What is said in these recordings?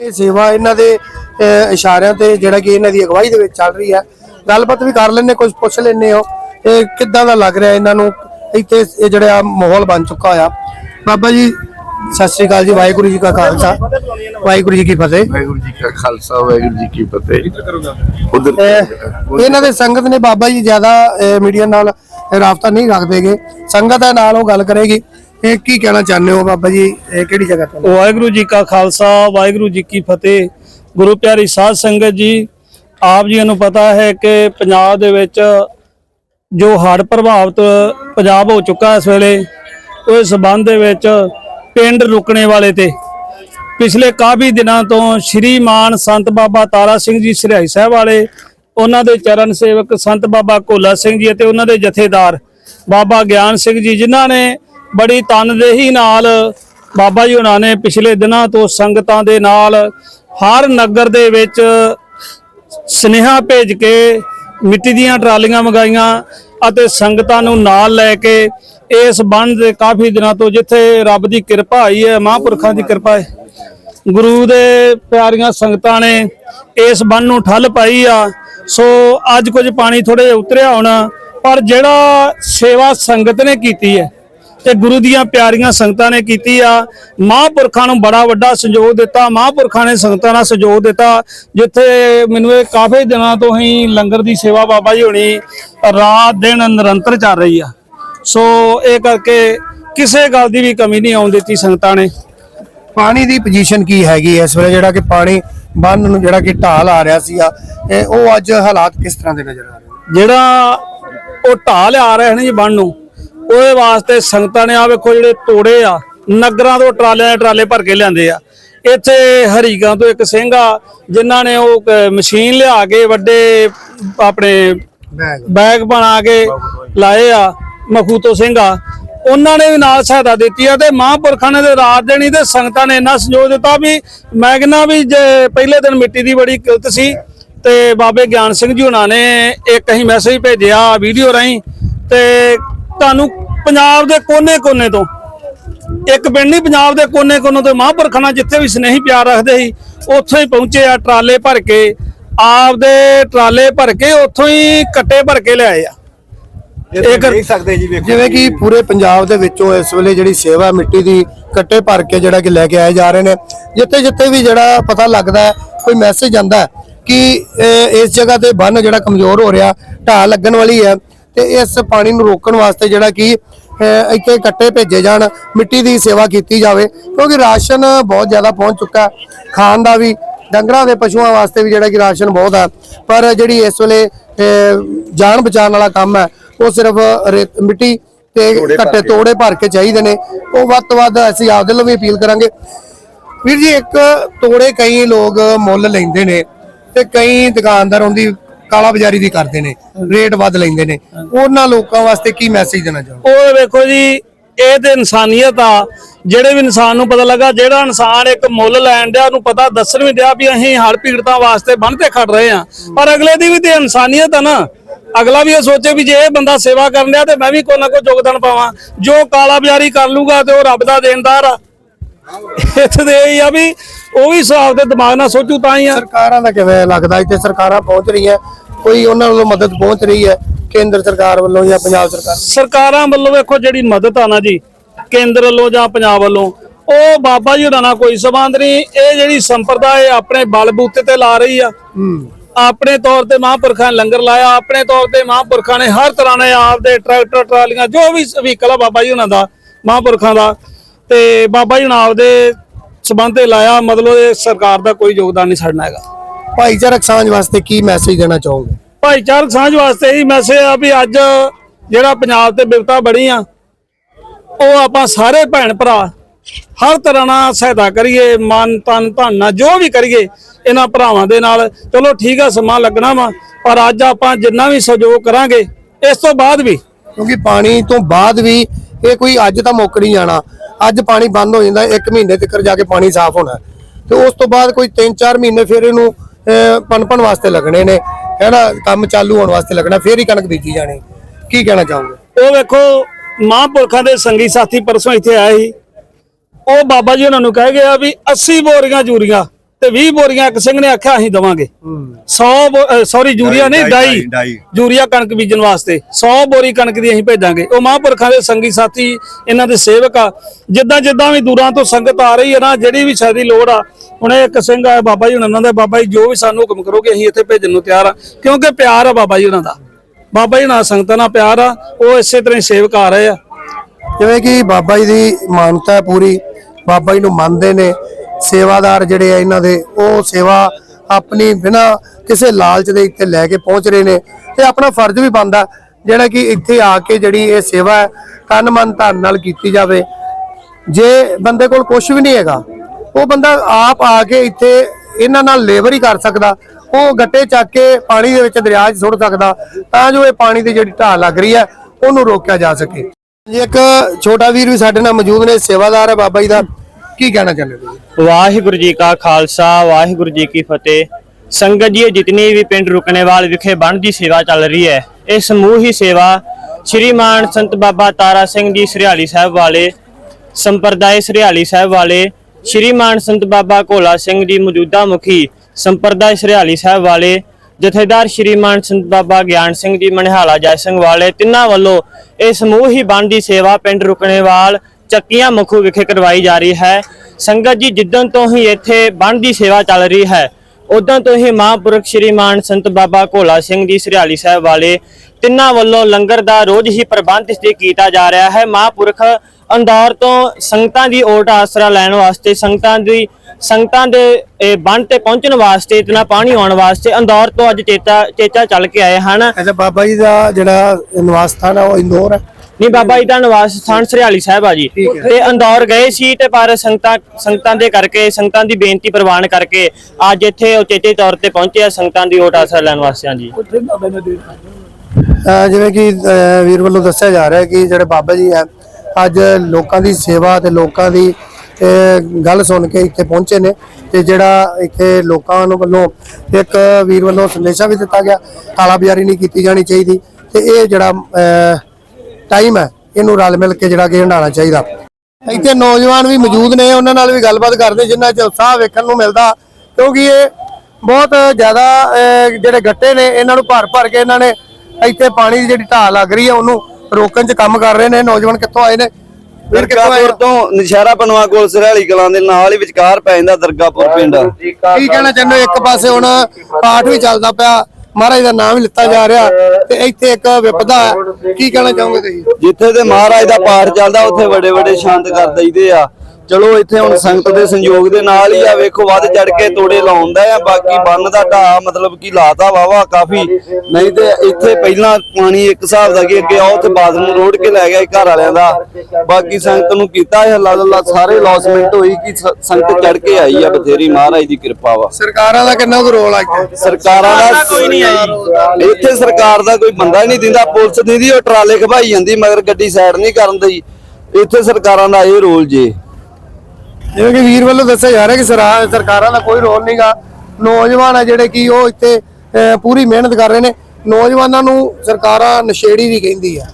ਇਹ ਸੇਵਾ ਇਹਨਾਂ ਦੇ ਇਸ਼ਾਰਿਆਂ ਤੇ ਜਿਹੜਾ ਕਿ ਇਹਨਾਂ ਦੀ ਅਗਵਾਈ ਦੇ ਵਿੱਚ ਚੱਲ ਰਹੀ ਹੈ। ਗੱਲਬਾਤ ਵੀ ਕਰ ਲੈਣੇ ਕੁਝ ਪੁੱਛ ਲੈਣੇ ਹੋ। ਇਹ ਕਿੱਦਾਂ ਦਾ ਲੱਗ ਰਿਹਾ ਇਹਨਾਂ ਨੂੰ? ਇੱਥੇ ਇਹ ਜਿਹੜਾ ਮਾਹੌਲ ਬਣ ਚੁੱਕਾ ਹੋਇਆ ਬਾਬਾ ਜੀ ਸਤਿ ਸ੍ਰੀ ਅਕਾਲ ਜੀ ਵਾਹਿਗੁਰੂ ਜੀ ਕਾ ਖਾਲਸਾ। ਵਾਹਿਗੁਰੂ ਜੀ ਕੀ ਫਤਿਹ। ਵਾਹਿਗੁਰੂ ਜੀ ਕਾ ਖਾਲਸਾ ਵਾਹਿਗੁਰੂ ਜੀ ਕੀ ਫਤਿਹ। ਉਧਰ ਇਹਨਾਂ ਦੇ ਸੰਗਤ ਨੇ ਬਾਬਾ ਜੀ ਜ਼ਿਆਦਾ ਮੀਡੀਆ ਨਾਲ ਰਾਬਤਾ ਨਹੀਂ ਰੱਖਦੇਗੇ। ਸੰਗਤ ਦੇ ਨਾਲ ਉਹ ਗੱਲ ਕਰੇਗੀ। ਇਹ ਕੀ ਕਹਿਣਾ ਚਾਹੁੰਦੇ ਹੋ ਬਾਬਾ ਜੀ? ਇਹ ਕਿਹੜੀ ਜਗ੍ਹਾ ਤੋਂ? ਵਾਹਿਗੁਰੂ ਜੀ ਕਾ ਖਾਲਸਾ, ਵਾਹਿਗੁਰੂ ਜੀ ਕੀ ਫਤਿਹ। ਗੁਰੂ ਪਿਆਰੀ ਸਾਧ ਸੰਗਤ ਜੀ, ਆਪ ਜੀ ਨੂੰ ਪਤਾ ਹੈ ਕਿ ਪੰਜਾਬ ਦੇ ਵਿੱਚ ਜੋ ਹੜ੍ਹ ਪ੍ਰਭਾਵਿਤ ਪੰਜਾਬ ਹੋ ਚੁੱਕਾ ਇਸ ਵੇਲੇ ਉਸ ਸਬੰਧ ਦੇ ਵਿੱਚ ਪਿੰਡ ਰੁਕਣੇ ਵਾਲੇ ਤੇ। ਪਿਛਲੇ ਕਾਫੀ ਦਿਨਾਂ ਤੋਂ ਸ਼੍ਰੀ ਮਾਨ ਸੰਤ ਬਾਬਾ ਤਾਰਾ ਸਿੰਘ ਜੀ ਸਰਿਆਈ ਸਾਹਿਬ ਵਾਲੇ, ਉਹਨਾਂ ਦੇ ਚਰਨ ਸੇਵਕ ਸੰਤ ਬਾਬਾ ਕੋਲਾ ਸਿੰਘ ਜੀ ਅਤੇ ਉਹਨਾਂ ਦੇ ਜਥੇਦਾਰ ਬਾਬਾ ਗਿਆਨ ਸਿੰਘ ਜੀ, ਜਿਨ੍ਹਾਂ ਨੇ ਬੜੀ ਤਨਦੇਹੀ ਨਾਲ ਬਾਬਾ ਜੀ ਉਹਨਾਂ ਨੇ ਪਿਛਲੇ ਦਿਨਾਂ ਤੋਂ ਸੰਗਤਾਂ ਦੇ ਨਾਲ ਹਰ ਨਗਰ ਦੇ ਵਿੱਚ ਸਨੇਹਾ ਭੇਜ ਕੇ ਮਿੱਟੀ ਦੀਆਂ ਟਰਾਲੀਆਂ ਮੰਗਾਈਆਂ ਅਤੇ ਸੰਗਤਾਂ ਨੂੰ ਨਾਲ ਲੈ ਕੇ ਇਸ ਬੰਦ ਦੇ ਕਾਫੀ ਦਿਨਾਂ ਤੋਂ ਜਿੱਥੇ ਰੱਬ ਦੀ ਕਿਰਪਾ ਆਈ ਹੈ, ਮਹਾਂਪੁਰਖਾਂ ਦੀ ਕਿਰਪਾ ਹੈ, ਗੁਰੂ ਦੇ ਪਿਆਰੀਆਂ ਸੰਗਤਾਂ ਨੇ ਇਸ ਬੰਨ ਨੂੰ ਠੱਲ ਪਾਈ ਆ। ਸੋ ਅੱਜ ਕੁਝ ਪਾਣੀ ਥੋੜੇ ਜਿਹਾ ਉਤਰਿਆ ਹੋਣਾ, ਪਰ ਜਿਹੜਾ ਸੇਵਾ ਸੰਗਤ ਨੇ ਕੀਤੀ ਹੈ ਤੇ ਗੁਰੂ ਦੀਆਂ ਪਿਆਰੀਆਂ ਸੰਗਤਾਂ ਨੇ ਕੀਤੀ ਆ। ਮਹਾਂਪੁਰਖਾਂ ਨੂੰ ਬੜਾ ਵੱਡਾ ਸਹਿਯੋਗ ਦਿੱਤਾ। ਮਹਾਂਪੁਰਖਾਂ ਨੇ ਸੰਗਤਾਂ ਨਾਲ ਸਹਿਯੋਗ ਦਿੱਤਾ। ਜਿੱਥੇ ਮੈਨੂੰ ਇਹ ਕਾਫੀ ਦਿਨਾਂ ਤੋਂ ਹੀ ਲੰਗਰ ਦੀ ਸੇਵਾ ਬਾਬਾ ਜੀ ਹੋਣੀ ਰਾਤ ਦਿਨ ਨਿਰੰਤਰ ਚੱਲ ਰਹੀ ਆ। ਸੋ ਇਹ ਕਰਕੇ ਕਿਸੇ ਗੱਲ ਦੀ ਵੀ ਕਮੀ ਨਹੀਂ ਆਉਣ ਦਿੱਤੀ ਸੰਗਤਾਂ ਨੇ। ਪਾਣੀ ਦੀ ਪੋਜੀਸ਼ਨ ਕੀ ਹੈਗੀ ਇਸ ਵੇਲੇ? ਜਿਹੜਾ ਕਿ ਪਾਣੀ ਬੰਨ ਨੂੰ ਜਿਹੜਾ ਕਿ ਢਾਲ ਆ ਰਿਹਾ ਸੀਗਾ ਇਹ ਉਹ ਅੱਜ ਹਾਲਾਤ ਕਿਸ ਤਰ੍ਹਾਂ ਦੇ ਨਜ਼ਰ ਆ ਰਹੇ ਜਿਹੜਾ ਉਹ ਢਾਲ ਆ ਰਹੇ ਨੇ ਜੀ ਬੰਨ ਨੂੰ ਉਹਦੇ ਵਾਸਤੇ ਸੰਗਤਾਂ ਨੇ ਆ ਵੇਖੋ ਜਿਹੜੇ ਤੋੜੇ ਆ ਨਗਰਾਂ ਤੋਂ ਟਰਾਲਿਆਂ ਦੇ ਟਰਾਲੇ ਭਰ ਕੇ ਲਿਆਂਦੇ ਆ। ਇੱਥੇ ਹਰੀਗਾਂ ਤੋਂ ਇੱਕ ਸਿੰਘ ਆ ਜਿਨ੍ਹਾਂ ਨੇ ਉਹ ਮਸ਼ੀਨ ਲਿਆ ਕੇ ਵੱਡੇ ਆਪਣੇ ਬੈਗ। ਬਣਾ ਕੇ ਲਾਏ ਆ ਮਖੂਤੋ ਸਿੰਘ ਆ। ਉਹਨਾਂ ਨੇ ਵੀ ਨਾਲ ਸਹਾਇਤਾ ਦਿੱਤੀ ਆ ਤੇ ਮਹਾਂਪੁਰਖਾਂ ਨੇ ਤੇ ਰਾਤ ਦੇਣੀ ਤੇ ਸੰਗਤਾਂ ਨੇ ਇੰਨਾ ਸਹਿਯੋਗ ਦਿੱਤਾ ਵੀ ਮੈਂ ਕਹਿੰਦਾ ਵੀ ਜੇ ਪਹਿਲੇ ਦਿਨ ਮਿੱਟੀ ਦੀ ਬੜੀ ਕਿਲਤ ਸੀ ਤੇ ਬਾਬੇ ਗਿਆਨ ਸਿੰਘ ਜੀ ਹੁਣਾਂ ਨੇ ਇੱਕ ਅਸੀਂ ਮੈਸੇਜ ਭੇਜਿਆ ਵੀਡੀਓ ਰਾਹੀਂ ਤੇ ਤੁਹਾਨੂੰ ਪੰਜਾਬ ਦੇ ਕੋਨੇ-ਕੋਨੇ ਤੋਂ ਇੱਕ ਪਿੰਡ ਨਹੀਂ ਪੰਜਾਬ ਦੇ ਕੋਨੇ-ਕੋਨੇ ਤੋਂ ਮਹਾਂਪੁਰਖਾਂ ਨਾਲ ਜਿੱਥੇ ਵੀ ਸਨੇਹੀ ਪਿਆਰ ਰੱਖਦੇ ਸੀ ਉੱਥੇ ਹੀ ਪਹੁੰਚੇ ਆ ਟਰਾਲੇ ਭਰ ਕੇ ਆਪਦੇ ਟਰਾਲੇ ਭਰ ਕੇ ਉੱਥੋਂ ਹੀ ਕੱਟੇ ਭਰ ਕੇ ਲਿਆਏ ਆ। ਇਹ ਕਰ- ਜਿਵੇਂ ਕਿ ਪੂਰੇ ਪੰਜਾਬ ਦੇ ਵਿੱਚੋਂ ਇਸ ਵੇਲੇ ਜਿਹੜੀ ਸੇਵਾ ਮਿੱਟੀ ਦੀ ਕੱਟੇ ਭਰ ਕੇ ਜਿਹੜਾ ਕਿ ਲੈ ਕੇ ਆਏ ਜਾ ਰਹੇ ਨੇ ਜਿੱਥੇ ਜਿੱਥੇ ਵੀ ਜਿਹੜਾ ਪਤਾ ਲੱਗਦਾ ਹੈ ਕੋਈ ਮੈਸੇਜ ਆਂਦਾ ਕਿ ਇਸ ਜਗ੍ਹਾ ਤੇ ਬੰਨ ਜਿਹੜਾ ਕਮਜ਼ੋਰ ਹੋ ਰਿਹਾ ਢਾਹ ਲੱਗਣ ਵਾਲੀ ਹੈ ਤੇ ਇਸ ਪਾਣੀ ਨੂੰ ਰੋਕਣ ਵਾਸਤੇ ਜਿਹੜਾ ਕਿ ਇੱਥੇ ਕੱਟੇ ਭੇਜੇ ਜਾਣ ਮਿੱਟੀ ਦੀ ਸੇਵਾ ਕੀਤੀ ਜਾਵੇ ਕਿਉਂਕਿ ਰਾਸ਼ਨ ਬਹੁਤ ਜ਼ਿਆਦਾ ਪਹੁੰਚ ਚੁੱਕਾ ਹੈ। ਖਾਣ ਦਾ ਵੀ ਡੰਗਰਾਂ ਦੇ ਪਸ਼ੂਆਂ ਵਾਸਤੇ ਵੀ ਜਿਹੜਾ ਕਿ ਰਾਸ਼ਨ ਬਹੁਤ ਹੈ। ਪਰ ਜਿਹੜੀ ਇਸ ਵੇਲੇ ਜਾਨ ਬਚਾਉਣ ਵਾਲਾ ਕੰਮ ਹੈ ਉਹ ਸਿਰਫ ਮਿੱਟੀ ਤੇ ਕੱਟੇ ਤੋੜੇ ਭਰ ਕੇ ਚਾਹੀਦੇ ਨੇ। ਉਹ ਵੱਧ ਤੋਂ ਵੱਧ ਅਸੀਂ ਆਪਦੇ ਵੱਲੋਂ ਵੀ ਅਪੀਲ ਕਰਾਂਗੇ। ਵੀਰ ਜੀ ਇੱਕ ਤੋੜੇ ਕਈ ਲੋਕ ਮੁੱਲ ਲੈਂਦੇ ਨੇ ਤੇ ਕਈ ਦੁਕਾਨਦਾਰ ਉਹਦੀ ਕਾਲਾ ਬਾਜ਼ਾਰੀ ਦੀ ਕਰਦੇ ਨੇ, ਰੇਟ ਵੱਧ ਲੈਂਦੇ ਨੇ। ਉਹਨਾਂ ਲੋਕਾਂ ਵਾਸਤੇ ਕੀ ਮੈਸੇਜ ਦੇਣਾ ਚਾਹੋ ਉਹ ਵੇਖੋ ਜੀ, ਇਹ ਤੇ ਇਨਸਾਨੀਅਤ ਆ। ਜਿਹੜੇ ਵੀ ਇਨਸਾਨ ਨੂੰ ਪਤਾ ਲੱਗਾ, ਜਿਹੜਾ ਇਨਸਾਨ ਇੱਕ ਮੁੱਲ ਲੈਣ ਡਿਆ, ਉਹਨੂੰ ਪਤਾ ਦੱਸਣ ਵੀ ਡਿਆ ਵੀ ਅਸੀਂ ਹੜ ਪੀੜਤਾਂ ਵਾਸਤੇ ਬੰਨ ਤੇ ਖੜ ਰਹੇ ਆ ਪਰ ਅਗਲੇ ਦੀ ਵੀ ਤੇ ਇਨਸਾਨੀਅਤ ਆ ਨਾ। ਅਗਲਾ ਵੀ ਇਹ ਸੋਚੇ ਵੀ ਜੇ ਇਹ ਬੰਦਾ ਸੇਵਾ ਕਰਨ ਡਿਆ ਤੇ ਮੈਂ ਵੀ ਕੋਈ ਨਾ ਕੋਈ ਯੋਗਦਾਨ ਪਾਵਾਂ। ਜੋ ਕਾਲਾ ਬਾਜ਼ਾਰੀ ਕਰ ਲੂਗਾ ਤੇ ਉਹ ਰੱਬ ਦਾ ਦੇਣਦਾਰ ਆ। ਇੱਥੇ ਤੇ ਇਹ ਹੀ ਆ ਵੀ ਉਹ ਵੀ ਹਿਸਾਬ ਦੇ ਦਿਮਾਗ ਨਾਲ ਸੋਚੂ ਤਾਂ ਹੀ ਆ। ਸਰਕਾਰਾਂ ਦਾ ਕਿਵੇਂ ਲੱਗਦਾ? ਇੱਥੇ ਸਰਕਾਰਾਂ ਪਹੁੰਚ ਰਹੀਆਂ। ਕੋਈ ਉਹਨਾਂ ਵੱਲੋਂ ਮਦਦ ਪਹੁੰਚ ਰਹੀ ਹੈ? ਕੇਂਦਰ ਸਰਕਾਰ ਵੱਲੋਂ ਜਾਂ ਪੰਜਾਬ ਸਰਕਾਰ ਸਰਕਾਰਾਂ ਵੱਲੋਂ ਵੇਖੋ ਜਿਹੜੀ ਮਦਦ ਆ ਨਾ ਜੀ ਕੇਂਦਰ ਵੱਲੋਂ ਜਾਂ ਪੰਜਾਬ ਵੱਲੋਂ ਉਹ ਬਾਬਾ ਜੀ ਹੋਰਾਂ ਨਾਲ ਕੋਈ ਸਬੰਧ ਨਹੀਂ। ਇਹ ਜਿਹੜੀ ਸੰਪਰਦਾ ਇਹ ਆਪਣੇ ਬਲਬੂਤੇ ਤੇ ਲਾ ਰਹੀ ਆ। ਹੂੰ। ਆਪਣੇ ਤੌਰ ਤੇ ਮਹਾਂਪੁਰਖਾਂ ਨੇ ਲੰਗਰ ਲਾਇਆ ਆਪਣੇ ਤੌਰ ਤੇ ਮਹਾਂਪੁਰਖਾਂ ਨੇ ਹਰ ਤਰ੍ਹਾਂ ਦੇ ਆਪਦੇ ਟਰੈਕਟਰ ਟਰਾਲੀਆਂ ਜੋ ਵੀ ਵਹੀਕਲ ਆ ਬਾਬਾ ਜੀ ਉਹਨਾਂ ਦਾ ਮਹਾਂਪੁਰਖਾਂ ਦਾ ਤੇ ਬਾਬਾ ਜੀ ਨਾਲ ਆਪਦੇ ਸਬੰਧ ਤੇ ਲਾਇਆ ਮਤਲਬ ਇਹ ਸਰਕਾਰ ਦਾ ਕੋਈ ਯੋਗਦਾਨ ਨਹੀਂ ਛੱਡਣਾ ਹੈਗਾ। ਭਾਈਚਾਰਕ ਸਾਂਝ ਵਾਸਤੇ ਕੀ ਮੈਸੇਜ ਦੇਣਾ ਚਾਹੋਗੇ? ਭਾਈਚਾਰਕ ਸਾਂਝ ਵਾਸਤੇ ਹੀ ਮੈਸੇਜ ਆ ਵੀ ਅੱਜ ਜਿਹੜਾ ਪੰਜਾਬ ਤੇ ਬਿਪਤਾ ਬੜੀ ਆ ਉਹ ਆਪਾਂ ਸਾਰੇ ਭੈਣ ਭਰਾ ਹਰ ਤਰ੍ਹਾਂ ਨਾਲ ਸਹਾਇਤਾ ਕਰੀਏ ਮਨ ਤਨ ਧਨ ਨਾਲ ਜੋ ਵੀ ਕਰੀਏ ਇਹਨਾਂ ਭਰਾਵਾਂ ਦੇ ਨਾਲ। ਚਲੋ ਠੀਕ ਆ ਸਮਾਂ ਲੱਗਣਾ ਵਾ ਪਰ ਅੱਜ ਆਪਾਂ ਜਿੰਨਾ ਵੀ ਸਹਿਯੋਗ ਕਰਾਂਗੇ ਇਸ ਤੋਂ ਬਾਅਦ ਵੀ ਕਿਉਂਕਿ ਪਾਣੀ ਤੋਂ ਬਾਅਦ ਵੀ ਇਹ ਕੋਈ ਅੱਜ ਤਾਂ ਮੁੱਕ ਨਹੀਂ ਜਾਣਾ। ਅੱਜ ਪਾਣੀ ਬੰਦ ਹੋ ਜਾਂਦਾ, ਇੱਕ ਮਹੀਨੇ ਤੱਕ ਜਾ ਕੇ ਪਾਣੀ ਸਾਫ਼ ਹੋਣਾ। ਤੇ ਉਸ ਤੋਂ ਬਾਅਦ ਕੋਈ 3-4 ਮਹੀਨੇ ਫਿਰ ਇਹਨੂੰ ਪਨਪਨ ਵਾਸਤੇ ਲੱਗਣੇ ਨੇ। ਹੈਨਾ, ਕੰਮ ਚਾਲੂ ਹੋਣ ਵਾਸਤੇ ਲੱਗਣਾ, ਫਿਰ ਹੀ ਕਣਕ ਬੀਜੀ ਜਾਣੀ। ਕੀ ਕਹਿਣਾ ਚਾਹੋਗੇ? ਉਹ ਵੇਖੋ, ਮਹਾਂਪੁਰਖਾਂ ਦੇ ਸੰਗੀ ਸਾਥੀ ਪਰਸੋਂ ਇੱਥੇ ਆਏ ਸੀ। ਉਹ ਬਾਬਾ ਜੀ ਉਹਨਾਂ ਨੂੰ ਕਹਿ ਗਿਆ ਵੀ 80 ਬੋਰੀਆਂ ਜੂਰੀਆਂ। ਤੇ ਤੇ 20 ਬੋਰੀਆਂ ਇੱਕ ਸਿੰਘ ਨੇ ਆਖਿਆ ਅਸੀਂ ਦਵਾਂਗੇ। 100 ਸੌਰੀ ਯੂਰੀਆ ਨਹੀਂ ਡਾਈ ਯੂਰੀਆ ਕਣਕ ਬੀਜਣ ਵਾਸਤੇ। 100 ਬੋਰੀ ਕਣਕ ਦੀ ਅਸੀਂ ਭੇਜਾਂਗੇ। ਉਹ ਮਹਾਂਪੁਰਖਾਂ ਦੇ ਸੰਗੀ ਸਾਥੀ ਇਹਨਾਂ ਦੇ ਸੇਵਕ ਆ। ਜਿੱਦਾਂ ਜਿੱਦਾਂ ਵੀ ਦੂਰਾਂ ਤੋਂ ਸੰਗਤ ਆ ਰਹੀ ਹੈ ਨਾ ਜਿਹੜੀ ਵੀ ਸ਼ਾਦੀ ਲੋੜ ਆ ਹੁਣ ਇਹ ਇੱਕ ਸਿੰਘ ਆ ਬਾਬਾ ਜੀ ਉਹਨਾਂ ਦਾ ਬਾਬਾ ਜੀ ਜੋ ਵੀ ਸਾਨੂੰ ਹੁਕਮ ਕਰੋਗੇ ਅਸੀਂ ਇੱਥੇ ਭੇਜਣ ਨੂੰ ਤਿਆਰ ਆ। ਕਿਉਂਕਿ ਪਿਆਰ ਆ ਬਾਬਾ ਜੀ ਉਹਨਾਂ ਦਾ। ਬਾਬਾ ਜੀ ਨਾਲ ਸੰਗਤਾਂ ਨਾਲ ਪਿਆਰ ਆ ਉਹ ਇਸੇ ਤਰ੍ਹਾਂ ਹੀ ਸੇਵਕ ਆ ਰਹੇ ਆ। ਜਿਵੇਂ ਕਿ ਬਾਬਾ ਜੀ ਦੀ ਮਾਨਤਾ ਹੈ ਪੂਰੀ ਬਾਬਾ ਜੀ ਨੂੰ ਮੰਨਦੇ ਨੇ, ਸੇਵਾਦਾਰ ਜਿਹੜੇ ਆ ਇਹਨਾਂ ਦੇ, ਉਹ ਸੇਵਾ ਆਪਣੀ ਬਿਨਾ ਕਿਸੇ ਲਾਲਚ ਦੇ ਇੱਥੇ ਲੈ ਕੇ ਪਹੁੰਚ ਰਹੇ ਨੇ ਤੇ ਆਪਣਾ ਫਰਜ਼ ਵੀ ਬਣਦਾ ਜਿਹੜਾ ਕਿ ਇੱਥੇ ਆ ਕੇ ਜਿਹੜੀ ਇਹ ਸੇਵਾ ਹੈ ਤਨ ਮਨ ਧਨ ਨਾਲ ਕੀਤੀ ਜਾਵੇ। ਜੇ ਬੰਦੇ ਕੋਲ ਕੁਝ ਵੀ ਨਹੀਂ ਹੈਗਾ, ਉਹ ਬੰਦਾ ਆਪ ਆ ਕੇ ਇੱਥੇ ਇਹਨਾਂ ਨਾਲ ਲੇਬਰ ਹੀ ਕਰ ਸਕਦਾ, ਉਹ ਗੱਟੇ ਚੱਕ ਕੇ ਪਾਣੀ ਦੇ ਵਿੱਚ ਦਰਿਆ 'ਚ ਸੁੱਟ ਸਕਦਾ, ਤਾਂ ਜੋ ਇਹ ਪਾਣੀ ਦੀ ਜਿਹੜੀ ਢਾਹ ਲੱਗ ਰਹੀ ਹੈ, ਉਹਨੂੰ ਰੋਕਿਆ ਜਾ ਸਕੇ। ਇੱਕ ਛੋਟਾ ਵੀਰ ਵੀ ਸਾਡੇ ਨਾਲ ਮੌਜੂਦ ਨੇ, ਸੇਵਾਦਾਰ ਹੈ ਬਾਬਾ ਜੀ ਦਾ। ਕੀ ਕਹਿਣਾ ਚਾਹੁੰਦੇ ਹੋ ਤੁਸੀਂ? ਵਾਹਿਗੁਰੂ ਜੀ ਕਾ ਖਾਲਸਾ, ਵਾਹਿਗੁਰੂ ਜੀ ਕੀ ਫਤਿਹ। ਸੰਗਤ ਜੀ ਇਹ ਜਿਤਨੀ ਵੀ ਪਿੰਡ ਰੁਕਣੇਵਾਲ ਵਿਖੇ ਬਣ ਦੀ ਸੇਵਾ ਚੱਲ ਰਹੀ ਹੈ, ਇਹ ਸਮੂਹ ਹੀ ਸੇਵਾ ਸ਼੍ਰੀਮਾਨ ਸੰਤ ਬਾਬਾ ਤਾਰਾ ਸਿੰਘ ਜੀ ਸਰਿਆਲੀ ਸਾਹਿਬ ਵਾਲੇ ਸੰਪਰਦਾਇ ਸਰਿਆਲੀ ਸਾਹਿਬ ਵਾਲੇ, ਸ਼੍ਰੀਮਾਨ ਸੰਤ ਬਾਬਾ ਕੋਲਾ ਸਿੰਘ ਜੀ ਮੌਜੂਦਾ ਮੁਖੀ ਸੰਪਰਦਾਇ ਸਰਿਆਲੀ ਸਾਹਿਬ ਵਾਲੇ, ਜਥੇਦਾਰ ਸ੍ਰੀ ਮਾਨ ਸੰਤ ਬਾਬਾ ਗਿਆਨ ਸਿੰਘ ਜੀ ਮਨਿਹਾਲਾ ਜੈ ਸਿੰਘ ਵਾਲੇ, ਤਿੰਨਾਂ ਵੱਲੋਂ ਇਹ ਸਮੂਹ ਹੀ ਬਣ ਦੀ ਸੇਵਾ ਪਿੰਡ ਰੁਕਣੇਵਾਲ ਚੱਕੀਆਂ ਮੁਖੂ ਵਿਖੇ ਕਰਵਾਈ ਜਾ ਰਹੀ ਹੈ। ਸੰਗਤ ਜੀ, ਜਿੱਦਣ ਤੋਂ ਹੀ ਇੱਥੇ ਬਣ ਦੀ ਸੇਵਾ ਚੱਲ ਰਹੀ ਹੈ, ਉਦੋਂ ਤੋਂ ਹੀ ਮਹਾਂਪੁਰਖ ਸ਼੍ਰੀਮਾਨ ਸੰਤ ਬਾਬਾ ਭੋਲਾ ਸਿੰਘ ਜੀ, ਸਰਿਆਲੀ ਸਾਹਿਬ ਵਾਲੇ ਤਿੰਨਾਂ ਵੱਲੋਂ ਲੰਗਰ ਦਾ ਰੋਜ਼ ਹੀ ਪ੍ਰਬੰਧ ਇਸ ਤੇ ਕੀਤਾ ਜਾ ਰਿਹਾ ਹੈ। ਮਹਾਂਪੁਰਖ ਅੰਦੌਰ ਤੋਂ ਸੰਗਤਾਂ ਦੀ ਓਟ ਆਸਰਾ ਲੈਣ ਵਾਸਤੇ, ਸੰਗਤਾਂ ਦੀ, ਸੰਗਤਾਂ ਦੇ, ਇਹ ਬੰਨ ਤੇ ਪਹੁੰਚਣ ਵਾਸਤੇ, ਇਤਨਾ ਪਾਣੀ ਆਉਣ ਵਾਸਤੇ ਅੰਦੌਰ ਤੋਂ ਅੱਜ ਚੇਤਾ, ਚੇਚਾ ਚੱਲ ਕੇ ਆਏ ਹਨ। ਅੱਛਾ, ਬਾਬਾ ਜੀ ਦਾ ਜਿਹੜਾ ਨਿਵਾਸ ਸਥਾਨ ਹੈ ਉਹ ਇੰਦੌਰ ਹੈ? ਨਹੀਂ ਬਾਬਾ ਜੀ ਦਾ ਨਿਵਾਸ ਸਥਾਨ ਸਰਿਆਲੀ ਸਾਹਿਬ ਆ ਜੀ। ਤੇ ਅੰਦੌਰ ਗਏ ਸੀ ਤੇ ਪਰ ਸੰਗਤਾਂ ਸੰਗਤਾਂ ਦੇ ਕਰਕੇ ਸੰਗਤਾਂ ਦੀ ਬੇਨਤੀ ਪ੍ਰਵਾਨ ਕਰਕੇ ਅੱਜ ਇੱਥੇ ਉਚੇਚੇ ਤੌਰ ਤੇ ਪਹੁੰਚੇ ਆ ਸੰਗਤਾਂ ਦੀ ਓਟ ਆਸਰਾ ਲੈਣ ਵਾਸਤੇ ਆ ਜੀ ਜਿਵੇਂ ਕਿ ਵੀਰ ਵੱਲੋਂ ਦੱਸਿਆ ਜਾ ਰਿਹਾ ਹੈ ਕਿ ਜਿਹੜੇ ਬਾਬਾ ਜੀ ਹੈ ਅੱਜ ਲੋਕਾਂ ਦੀ ਸੇਵਾ ਤੇ ਲੋਕਾਂ ਦੀ ਗੱਲ ਸੁਣ ਕੇ ਇੱਥੇ ਪਹੁੰਚੇ ਨੇ ਤੇ ਜਿਹੜਾ ਇੱਥੇ ਲੋਕਾਂ ਨੂੰ ਵੱਲੋਂ ਇੱਕ ਵੀਰ ਵੱਲੋਂ ਸੰਦੇਸ਼ਾ ਵੀ ਦਿੱਤਾ ਗਿਆ ਕਾਲਾ ਬਾਜ਼ਾਰੀ ਨਹੀਂ ਕੀਤੀ ਜਾਣੀ ਚਾਹੀਦੀ ਤੇ ਇਹ ਜਿਹੜਾ ਟਾਈਮ ਹੈ। ਇਹਨੂੰ ਰਲ ਮਿਲ ਕੇ ਜਿਹੜਾ ਕਿ ਹੰਡਾਉਣਾ ਚਾਹੀਦਾ। ਇੱਥੇ ਨੌਜਵਾਨ ਵੀ ਮੌਜੂਦ ਨੇ ਉਹਨਾਂ ਨਾਲ ਵੀ ਗੱਲਬਾਤ ਕਰਦੇ ਜਿਨ੍ਹਾਂ 'ਚ ਉਤਸ਼ਾਹ ਵੇਖਣ ਨੂੰ ਮਿਲਦਾ। ਕਿਉਂਕਿ ਇਹ ਬਹੁਤ ਜ਼ਿਆਦਾ ਜਿਹੜੇ ਗੱਟੇ ਨੇ ਇਹਨਾਂ ਨੂੰ ਭਰ ਭਰ ਕੇ ਇਹਨਾਂ ਨੇ ਇੱਥੇ ਪਾਣੀ ਦੀ ਜਿਹੜੀ ਢਾਲ ਲੱਗ ਰਹੀ ਹੈ ਉਹਨੂੰ ਰੋਕਣ 'ਚ ਕੰਮ ਕਰ ਰਹੇ ਨੇ। ਨੌਜਵਾਨ ਕਿੱਥੋਂ ਆਏ ਨੇ? ਦਰਗਾਪੁਰ ਤੋਂ ਨਸ਼ਹਿਰਾ ਪਨਵਾ ਕੋਲ ਸਰਹਾਲੀ ਕਲਾਂ ਦੇ ਨਾਲ ਹੀ ਵਿਚਕਾਰ ਪੈ ਜਾਂਦਾ ਦਰਗਾਪੁਰ ਪਿੰਡ। ਕੀ ਕਹਿਣਾ ਚਾਹੁੰਦੇ? ਇੱਕ ਪਾਸੇ ਹੁਣ ਪਾਠ ਵੀ ਚੱਲਦਾ ਪਿਆ ਮਹਾਰਾਜ ਦਾ ਨਾਮ ਵੀ ਲਿੱਤਾ ਜਾ ਰਿਹਾ ਤੇ ਇੱਥੇ ਇੱਕ ਵਿਪਦਾ ਹੈ। ਕੀ ਕਹਿਣਾ ਚਾਹੋਗੇ ਤੁਸੀਂ? ਜਿੱਥੇ ਤੇ ਮਹਾਰਾਜ ਦਾ ਪਾਠ ਚੱਲਦਾ ਉੱਥੇ ਵੱਡੇ ਵੱਡੇ ਸ਼ਾਂਤ ਕਰ ਦਈਦੇ ਆ। ਚਲੋ ਇੱਥੇ ਹੁਣ ਸੰਗਤ ਦੇ ਸੰਯੋਗ ਦੇ ਨਾਲ ਹੀ ਆ ਵੇਖੋ ਵੱਧ ਚੜ ਕੇ ਤੋੜੇ ਲਾਉਂਦਾ ਆ ਬਾਕੀ ਬੰਨ ਦਾ ਢਾਹ ਮਤਲਬ ਕਿ ਲਾਤਾ ਵਾਵਾ ਕਾਫੀ। ਨਹੀਂ ਤੇ ਇੱਥੇ ਪਹਿਲਾਂ ਪਾਣੀ ਇੱਕ ਹਿਸਾਬ ਦਾ ਕਿ ਅੱਗੇ ਆ ਉੱਥੇ ਬਾਦਲ ਨੂੰ ਰੋੜ ਕੇ ਲੈ ਗਿਆ ਘਰ ਵਾਲਿਆਂ ਦਾ। ਬਾਕੀ ਸੰਗਤ ਨੂੰ ਕੀਤਾ ਇਹ ਅੱਲਾ ਅੱਲਾ ਸਾਰੇ ਲੌਸਮੈਂਟ ਹੋਈ ਕਿ ਸੰਗਤ ਚੜ ਕੇ ਆਈ ਆ ਬਥੇਰੀ ਮਹਾਰਾਜ ਦੀ ਕਿਰਪਾ ਵਾ। ਸਰਕਾਰਾਂ ਦਾ ਕਿੰਨਾ ਕੁ ਰੋਲ ਆ ਸਰਕਾਰਾਂ ਦਾ ਕੋਈ ਨਹੀਂ ਆਈ। ਇੱਥੇ ਸਰਕਾਰ ਦਾ ਕੋਈ ਬੰਦਾ ਹੀ ਨਹੀਂ ਦਿੰਦਾ ਪੁਲਿਸ ਦੀਦੀ ਉਹ ਟਰਾਲੇ ਖਵਾਈ ਜਾਂਦੀ ਮਗਰ ਗੱਡੀ ਸਾਈਡ ਨਹੀਂ ਕਰਨ ਦਈ। ਇੱਥੇ ਸਰਕਾਰਾਂ ਦਾ ਇਹ ਰੋਲ ਜੇ। ਜਿਵੇਂ ਕਿ ਵੀਰ ਵੱਲੋਂ ਦੱਸਿਆ ਜਾ ਰਿਹਾ ਕਿ ਸਰਕਾਰਾਂ ਦਾ ਕੋਈ ਰੋਲ ਨਹੀਂਗਾ। ਨੌਜਵਾਨ ਆ ਜਿਹੜੇ ਕਿ ਉਹ ਇੱਥੇ ਪੂਰੀ ਮਿਹਨਤ ਕਰ ਰਹੇ ਨੇ। ਨੌਜਵਾਨਾਂ ਨੂੰ ਸਰਕਾਰਾਂ ਨਸ਼ੇੜੀ ਵੀ ਕਹਿੰਦੀ ਆ।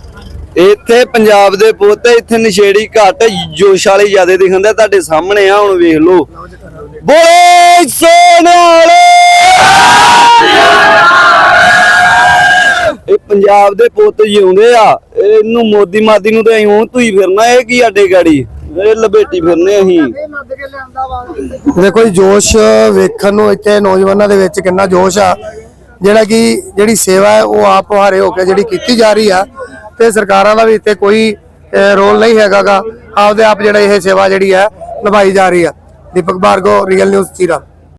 ਇੱਥੇ ਪੰਜਾਬ ਦੇ ਪੁੱਤ, ਇੱਥੇ ਨਸ਼ੇੜੀ ਘੱਟ, ਜੋਸ਼ ਵਾਲੇ ਜਿਆਦੇ ਦਿਖਾਉਂਦੇ ਤੁਹਾਡੇ ਸਾਹਮਣੇ ਆ, ਹੁਣ ਵੇਖ ਲਓ। ਬੋਲੇ ਸੋਨਿਆਲੇ! ਇਹ ਪੰਜਾਬ ਦੇ ਪੁੱਤ ਜਿਉਂਦੇ ਆ। ਇਹਨੂੰ ਮੋਦੀ ਮਾਦੀ ਨੂੰ ਤੇ ਇਉਂ ਤੂੰ ਹੀ ਫਿਰਨਾ, ਇਹ ਕੀ ਆਡੇ ਗਾੜੀ ਇਹ ਲਬੇਟੀ ਫਿਰਨੇ ਅਸੀਂ। ਦੇਖੋ ਜੀ, ਜੋਸ਼ ਵੇਖਣ ਨੂੰ ਇੱਥੇ ਨੌਜਵਾਨਾਂ ਦੇ ਵਿੱਚ ਕਿੰਨਾ ਜੋਸ਼ ਆ। ਜਿਹੜਾ ਕਿ ਜਿਹੜੀ ਸੇਵਾ ਹੈ, ਉਹ ਆਪ ਹਾਰੇ ਹੋ ਕੇ ਜਿਹੜੀ ਕੀਤੀ ਜਾ ਰਹੀ ਆ। ਤੇ ਸਰਕਾਰਾਂ ਦਾ ਵੀ ਇੱਥੇ ਕੋਈ ਰੋਲ ਨਹੀਂ ਹੈਗਾਗਾ। ਆਪਦੇ ਆਪ ਜਿਹੜਾ ਇਹ ਸੇਵਾ ਜਿਹੜੀ ਹੈ, ਨਿਭਾਈ ਜਾ ਰਹੀ ਆ। ਦੀਪਕ ਬਾਰਗੋ ਰੀਅਲ ਨਿਊਜ਼ ਚੀਰਾ।